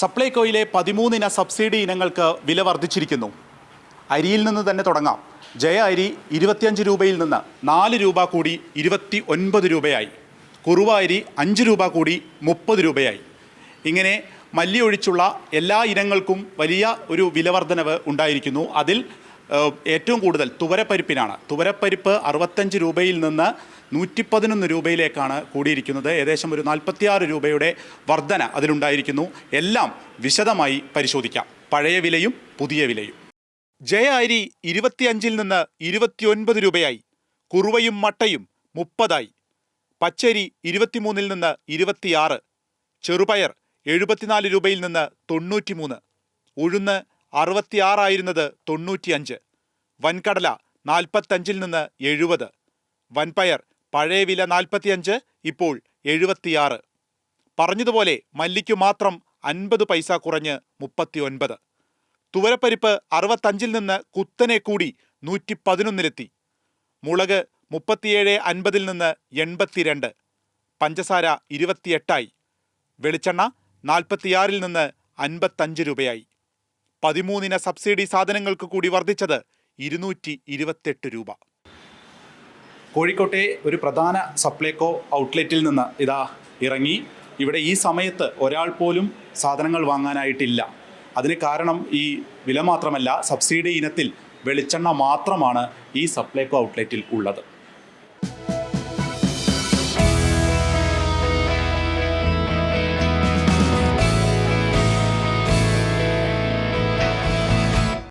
സപ്ലൈകോയിലെ പതിമൂന്നിന subsidy ഇനങ്ങൾക്ക് വില വർദ്ധിച്ചിരിക്കുന്നു. അരിയിൽ നിന്ന് തന്നെ തുടങ്ങാം. ജയ അരി ഇരുപത്തിയഞ്ച് രൂപയിൽ നിന്ന് നാല് രൂപ കൂടി ഇരുപത്തി ഒൻപത് രൂപയായി. കുറുവ അരി അഞ്ച് രൂപ കൂടി മുപ്പത് രൂപയായി. ഇങ്ങനെ മല്ലി ഒഴിച്ചുള്ള എല്ലാ ഇനങ്ങൾക്കും വലിയ ഒരു വില വർധനവ് ഉണ്ടായിരിക്കുന്നു. അതിൽ ഏറ്റവും കൂടുതൽ തുവരപ്പരിപ്പിനാണ്. തുവരപ്പരിപ്പ് അറുപത്തഞ്ച് രൂപയിൽ നിന്ന് നൂറ്റി പതിനൊന്ന് രൂപയിലേക്കാണ് കൂടിയിരിക്കുന്നത്. ഏകദേശം ഒരു നാൽപ്പത്തിയാറ് രൂപയുടെ വർധന അതിലുണ്ടായിരിക്കുന്നു. എല്ലാം വിശദമായി പരിശോധിക്കാം. പഴയ വിലയും പുതിയ വിലയും. ജയ അരി ഇരുപത്തിയഞ്ചിൽ നിന്ന് ഇരുപത്തിയൊൻപത് രൂപയായി. കുറുവയും മട്ടയും മുപ്പതായി. പച്ചരി ഇരുപത്തിമൂന്നിൽ നിന്ന് ഇരുപത്തിയാറ്. ചെറുപയർ എഴുപത്തിനാല് രൂപയിൽ നിന്ന് തൊണ്ണൂറ്റിമൂന്ന്. ഉഴുന്ന് അറുപത്തിയാറായിരുന്നത് തൊണ്ണൂറ്റിയഞ്ച്. വൻകടല നാൽപ്പത്തഞ്ചിൽ നിന്ന് എഴുപത്. വൻപയർ പഴയ വില നാൽപ്പത്തിയഞ്ച് ഇപ്പോൾ എഴുപത്തിയാറ്. പറഞ്ഞതുപോലെ മല്ലിക്കു മാത്രം അൻപത് പൈസ കുറഞ്ഞ് മുപ്പത്തിയൊൻപത്. തുവരപ്പരിപ്പ് അറുപത്തഞ്ചിൽ നിന്ന് കുത്തനെ കൂടി നൂറ്റി പതിനൊന്നിലെത്തി മുളക് മുപ്പത്തിയേഴ് അൻപതിൽ നിന്ന് എൺപത്തിരണ്ട്. പഞ്ചസാര ഇരുപത്തിയെട്ടായി. വെളിച്ചെണ്ണ നാൽപ്പത്തിയാറിൽ നിന്ന് അൻപത്തഞ്ച് രൂപയായി. പതിമൂന്നിന സബ്സിഡി സാധനങ്ങൾക്ക് കൂടി വർദ്ധിച്ചത് ഇരുന്നൂറ്റി ഇരുപത്തെട്ട് രൂപ. കോഴിക്കോട്ടെ ഒരു പ്രധാന സപ്ലൈകോ ഔട്ട്ലെറ്റിൽ നിന്ന് ഇതാ ഇറങ്ങി. ഇവിടെ ഈ സമയത്ത് ഒരാൾ പോലും സാധനങ്ങൾ വാങ്ങാനായിട്ടില്ല. അതിന് കാരണം ഈ വില മാത്രമല്ല സബ്സിഡി ഇനത്തിൽ വെളിച്ചെണ്ണ മാത്രമാണ് ഈ സപ്ലൈകോ ഔട്ട്ലെറ്റിൽ ഉള്ളത്.